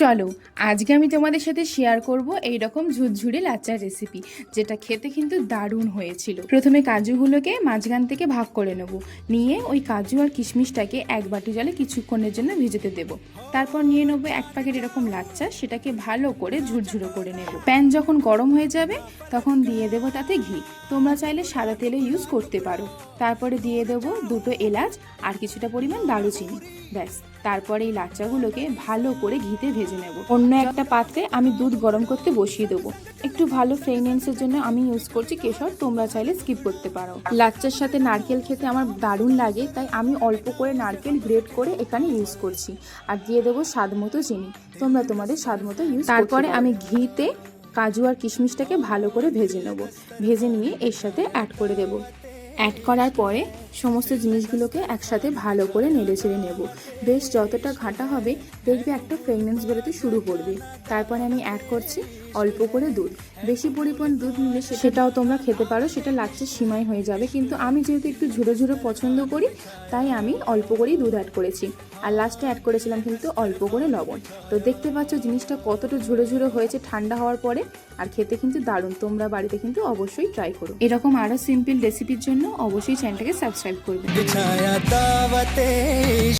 চলো, আজকে আমি তোমাদের সাথে শেয়ার করব এই রকম ঝুরঝুরে লাচ্চার রেসিপি যেটা খেতে কিন্তু দারুণ হয়েছিল। প্রথমে কাজুগুলোকে মাঝখান থেকে ভাগ করে নেব। নিয়ে ওই কাজু আর কিশমিশটাকে এক বাটি জলে কিছুক্ষণের জন্য ভিজেতে দেব। তারপর নিয়ে নেব এক প্যাকেট এরকম লাচ্চা, সেটাকে ভালো করে ঝুরঝুরো করে নেব। প্যান যখন গরম হয়ে যাবে, তখন দিয়ে দেবো তাতে ঘি। তোমরা চাইলে সাদা তেলে ইউজ করতে পারো। তারপরে দিয়ে দেবো দুটো এলাচ আর কিছুটা পরিমাণ দারুচিনি। ব্যাস। তারপরে এই লাচ্চাগুলোকে ভালো করে ঘিতে ভেজে নেব। অন্য একটা পাত্রে আমি দুধ গরম করতে বসিয়ে দেবো। একটু ভালো ফ্রেগনেন্সের জন্য আমি ইউজ করছি কেশর তোমরা চাইলে স্কিপ করতে পারো। লাচ্চার সাথে নারকেল খেতে আমার দারুণ লাগে তাই আমি অল্প করে নারকেল গ্রেট করে এখানে ইউজ করছি। আর দিয়ে দেবো স্বাদ মতো চিনি। তোমরা তোমাদের স্বাদ মতো ইউজ তারপরে আমি ঘিতে কাজু আর কিশমিশটাকে ভালো করে ভেজে নেব। ভেজে নিয়ে এর সাথে অ্যাড করে দেব। অ্যাড করার পরে সমস্ত জিনিসগুলোকে একসাথে ভালো করে নেড়ে ছেড়ে নেব। বেশ যতটা ঘাঁটা হবে, দেখবে একটা ফ্রেগনেন্স বেরোতে শুরু করবে। তারপরে আমি অ্যাড করছি অল্প করে দুধ। বেশি পরিমাণ দুধ নিলে সেটাও তোমরা খেতে পারো সেটা লাগছে সীমাই হয়ে যাবে। কিন্তু আমি যেহেতু একটু ঝুড়ো ঝুড়ো পছন্দ করি তাই আমি অল্প করেই দুধ অ্যাড করেছি। আর লাস্টে অ্যাড করেছিলাম কিন্তু অল্প করে লবণ। তো দেখতে পাচ্ছ জিনিসটা কতটা ঝুড়ো ঝুড়ো হয়েছে ঠান্ডা হওয়ার পরে আর খেতে কিন্তু দারুণ। তোমরা বাড়িতে কিন্তু অবশ্যই ট্রাই করো। এরকম আরও সিম্পল রেসিপির জন্য অবশ্যই চ্যানেলটাকে সাবস্ক্রাইব করবে।